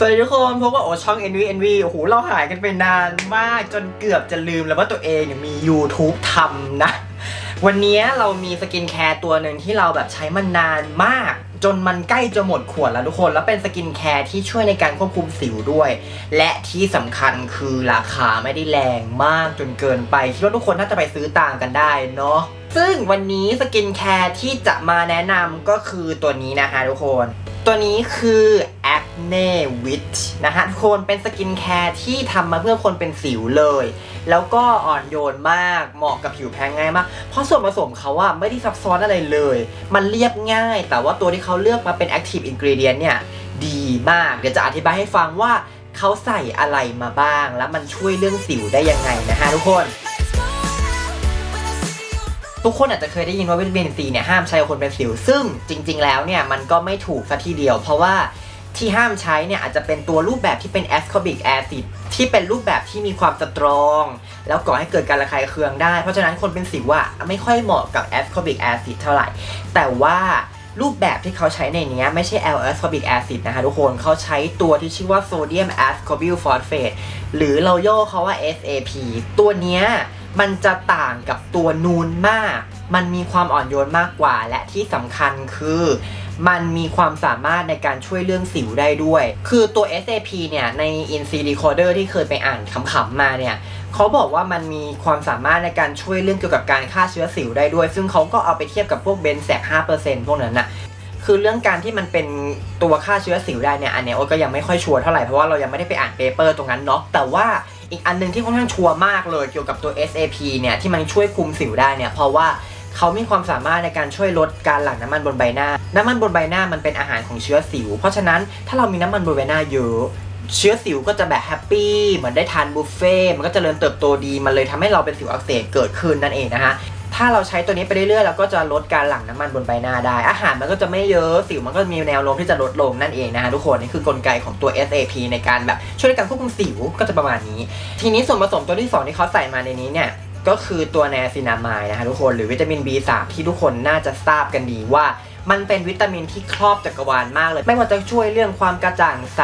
สวัสดีทุกคนพบกับโอช่อง NV NV โอ้โห เราหายกันไปนานมากจนเกือบจะลืมแล้วว่าตัวเองเนี่ยมี YouTube ทำนะ วันนี้เรามีสกินแคร์ตัวหนึ่งที่เราแบบใช้มานานมาก จนมันใกล้จะหมดขวดแล้วทุกคน แล้วเป็นสกินแคร์ที่ช่วยในการควบคุมสิวด้วย และที่สำคัญคือราคาไม่ได้แรงมากจนเกินไปคิดว่าทุกคนน่าจะไปซื้อตามกันได้เนาะซึ่งวันนี้สกินแคร์ที่จะมาแนะนำก็คือตัวนี้นะคะทุกคน ตัวนี้คือ Acne It นะฮะทุกคนเป็นสกินแคร์ที่ทำมาเพื่อคนเป็นสิวเลย แล้วก็อ่อนโยนมากเหมาะกับผิวแพ้ง่ายมาก เพราะส่วนผสมเขาอะไม่ได้ซับซ้อนอะไรเลย มันเรียบง่าย แต่ว่าตัวที่เขาเลือกมาเป็น Active Ingredient เนี่ยดีมาก เดี๋ยวจะอธิบายให้ฟังว่าเขาใส่อะไรมาบ้าง แล้วมันช่วยเรื่องสิวได้ยังไงนะฮะทุกคนทุกคนอาจจะเคยได้ยินว่าวิตามินซีเนี่ยห้ามใช้กับคนเป็นสิว ซึ่งจริง ๆ แล้วเนี่ยมันก็ไม่ถูกซะทีเดียว เพราะว่า ที่ห้ามใช้เนี่ยอาจจะเป็นตัวรูปแบบที่เป็นแอสคอบิกแอซิดที่เป็นรูปแบบที่มีความสตรอง แล้วก่อให้เกิดการระคายเคืองได้ เพราะฉะนั้นคนเป็นสิวอะไม่ค่อยเหมาะกับแอสคอบิกแอซิดเท่าไหร่ แต่ว่ารูปแบบที่เขาใช้ในนี้ไม่ใช่ L ascorbic acid นะคะทุกคนเขาใช้ตัวที่ชื่อว่า sodium ascorbyl phosphate หรือเราย่อเขาว่า SAP ตัวเนี้ย มันจะต่างกับตัวนูนมาก มันมีความอ่อนโยนมากกว่า และที่สำคัญคือ มันมีความสามารถในการช่วยเรื่องสิวได้ด้วย คือตัว SAP เนี่ย ใน i n c Recorder ที่เคยไปอ่านขำๆมาเนี่ยเขาบอกว่ามันมีความสามารถในการช่วยเรื่องเกี่ยวกับการฆ่าเชื้อสิวได้ด้วย ซึ่งเขาก็เอาไปเทียบกับพวกเบนแซก5%พวกนั้นน่ะคือเรื่องการที่มันเป็นตัวฆ่าเชื้อสิวได้เนี่ยอันเนี้ยโอ๊ตก็ยังไม่ค่อยชัวร์เท่าไหร่เพราะว่าเรายังไม่ได้ไปอ่านเปเปอร์ตรงนั้นเนาะแต่ว่า อีกอันหนึงที่ค่อนข้างชัวร์มากเลยเกี่ยวกับตัว SAP เนี่ยที่มันช่วยคุมสิวได้เนี่ยเพราะว่าเขามีความสามารถในการช่วยลดการหลั่งน้ำมันบนใบหน้า น้ำมันบนใบหน้ามันเป็นอาหารของเชื้อสิว เพราะฉะนั้นถ้าเรามีน้ำมันบนใบหน้าเยอะเชื้อสิวก็จะแบบแฮปปี้เหมือนได้ทานบุฟเฟ่ มันก็จเจริญเติบโตดี มันเลยทำให้เราเป็นสิวอักเสบเกิดขึ้นนั่นเองนะฮะ ถ้าเราใช้ตัวนี้ไปเรื่อยๆเราก็จะลดการหลั่งน้ำมันบนใบหน้าได้ อาหารมันก็จะไม่เยอะสิวมันก็มีแนวโน้มที่จะลดลงนั่นเองนะฮะทุกคนนี่คือกลไกของตัว SAP ในการแบบช่วยในการควบคุมสิวก็จะประมาณนี้ ทีนี้ส่วนผสมตัวที่สองที่เขาใส่มาในนี้เนี่ยก็คือตัวแนซินามายนะคะทุกคนหรือวิตามิน B3 ที่ทุกคนน่าจะทราบกันดีว่า มันเป็นวิตามินที่ครอบจักรวาลมากเลย ไม่ว่าจะช่วยเรื่องความกระจ่างใส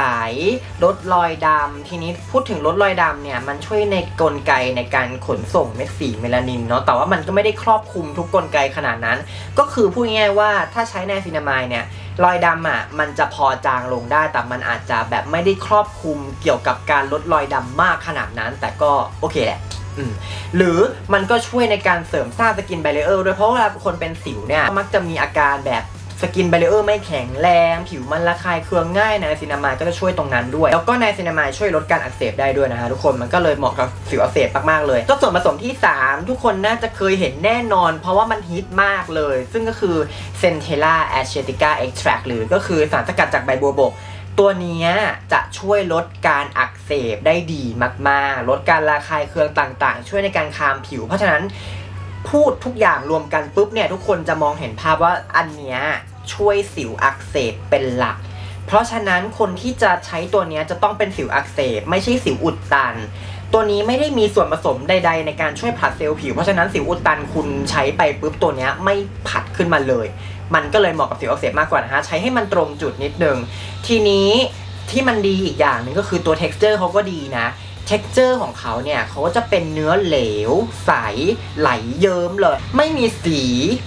ลดรอยดำทีนี้พูดถึงลดรอยดำเนี่ยมันช่วยในกลไกในการขนส่งเม็ดสีเมลานินเนาะแต่ว่ามันก็ไม่ได้ครอบคลุมทุกกลไกขนาดนั้น ก็คือพูดง่ายๆว่าถ้าใช้ไนซินามายเนี่ยรอยดำอะมันจะพอจางลงได้ แต่มันอาจจะแบบไม่ได้ครอบคลุมเกี่ยวกับการลดรอยดำมากขนาดนั้น แต่ก็โอเคแหละหรือมันก็ช่วยในการเสริมสร้างสกินไบเออร์ด้วยเพราะเวลาคนเป็นสิวเนี่ยมักจะมีอาการแบบ สกินไบลเออร์ไม่แข็งแรง ผิวมันระคายเคืองง่ายนะซินามายก็จะช่วยตรงนั้นด้วย แล้วก็ในซินามายช่วยลดการอักเสบได้ด้วยนะฮะทุกคนมันก็เลยเหมาะกับสิวอักเสบมากๆเลยตัวส่วนผสมที่ 3 ทุกคนน่าจะเคยเห็นแน่นอน เพราะว่ามันฮิตมากเลย ซึ่งก็คือ Centella Asiatica Extract หรือก็คือสารสกัดจากใบบัวบกตัวเนี้ยจะช่วยลดการอักเสบได้ดีมากๆ ลดการระคายเคืองต่างๆ ช่วยในการคามผิว เพราะฉะนั้น พูดทุกอย่างรวมกันปุ๊บเนี่ยทุกคนจะมองเห็นภาพว่าอันเนี้ยช่วยสิวอักเสบเป็นหลัก เพราะฉะนั้นคนที่จะใช้ตัวเนี้ยจะต้องเป็นสิวอักเสบไม่ใช่สิวอุดตัน ตัวนี้ไม่ได้มีส่วนผสมใด ๆ ในการช่วยผลัดเซลล์ผิว เพราะฉะนั้นสิวอุดตันคุณใช้ไปปุ๊บตัวเนี้ยไม่ผัดขึ้นมาเลย มันก็เลยเหมาะกับสิวอักเสบมากกว่านะฮะใช้ให้มันตรงจุดนิดนึงทีนี้ที่มันดีอีกอย่างหนึ่งก็คือตัว texture เขาก็ดีนะ ท็กเจอร์ของเขาเนี่ยเขาก็จะเป็นเนื้อเหลว ใส ไหลเยิ้มเลย ไม่มีสี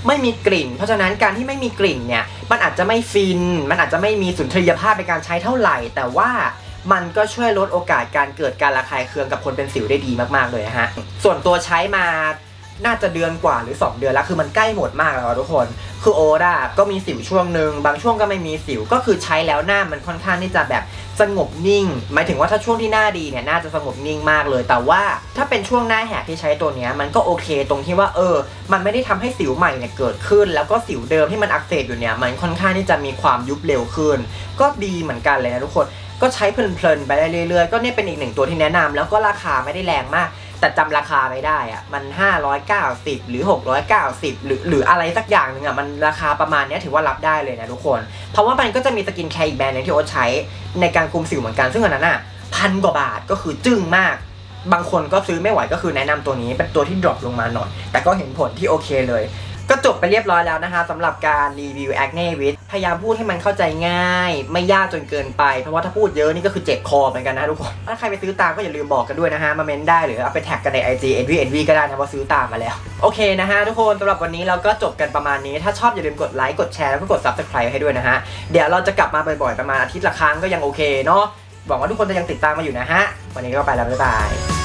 ไม่มีกลิ่น เพราะฉะนั้นการที่ไม่มีกลิ่นเนี่ยมันอาจจะไม่ฟิน มันอาจจะไม่มีสุนทรียภาพในการใช้เท่าไหร่ แต่ว่ามันก็ช่วยลดโอกาสการเกิดการระคายเคืองกับคนเป็นสิวได้ดีมากๆเลยนะฮะส่วนตัวใช้มา น่าจะเดือนกว่าหรือ 2 เดือนแล้วคือมันใกล้หมดมากแล้วทุกคน คือโอดาก็มีสิวช่วงหนึ่งบางช่วงก็ไม่มีสิวก็คือใช้แล้วหน้ามันค่อนข้างที่จะแบบสงบนิ่ง หมายถึงว่าถ้าช่วงที่หน้าดีเนี่ยน่าจะสงบนิ่งมากเลย แต่ว่าถ้าเป็นช่วงหน้าแหกที่ใช้ตัวเนี้ยมันก็โอเคตรงที่ว่าเออ มันไม่ได้ทำให้สิวใหม่เนี่ยเกิดขึ้น แล้วก็สิวเดิมที่มันอักเสบอยู่เนี่ยมันค่อนข้างที่จะมีความยุบเร็วขึ้น ก็ดีเหมือนกันเลยนะทุกคนก็ใช้เพลินๆไปได้เรื่อยๆ ก็เนี่ยเป็นอีกหนึ่งตัวที่แนะนำแล้วก็ราคาไม่ได้แรงมาก แต่จำราคาไม่ได้อะมัน 590 หรือ 690 หรือหรืออะไรสักอย่างหนึ่งอะมันราคาประมาณนี้ถือว่ารับได้เลยนะทุกคน เพราะว่ามันก็จะมีสกินแคร์อีกแบรนด์หนึงที่โอ๊ตใช้ในการคุมสิวเหมือนกันซึ่งอันนั้นอะพันกว่าบาทก็คือจึ้งมาก บางคนก็ซื้อไม่ไหวก็คือแนะนำตัวนี้เป็นตัวที่ดรอปลงมาหน่อยแต่ก็เห็นผลที่โอเคเลย ก็จบไปเรียบร้อยแล้วนะคะสำหรับการรีวิว Acne w i t พยายามพูดให้มันเข้าใจง่าย ไม่ยากจนเกินไป เพราะว่าถ้าพูดเยอะนี่ก็คือเจ็บคอเหมือนกันนะทุกคน ถ้าใครไปซื้อตามก็อย่าลืมบอกกันด้วยนะฮะ มาเมนได้หรือเอาไปแท็กกันใน IG NV NV ก็ได้นะว่าซื้อตามมาแล้ว โอเคนะฮะทุกคนสำหรับวันนี้เราก็จบกันประมาณนี้ ถ้าชอบอย่าลืมกดไลค์กดแชร์แล้วก็กด Subscribe ให้ด้วยนะฮะ เดี๋ยวเราจะกลับมาบ่อยๆประมาณอาทิตย์ละครั้งก็ยังโอเคเนาะหวังว่าทุกคนจะยังติดตามมาอยู่นะฮะวันนี้ก็ไปแล้วบ๊ายบาย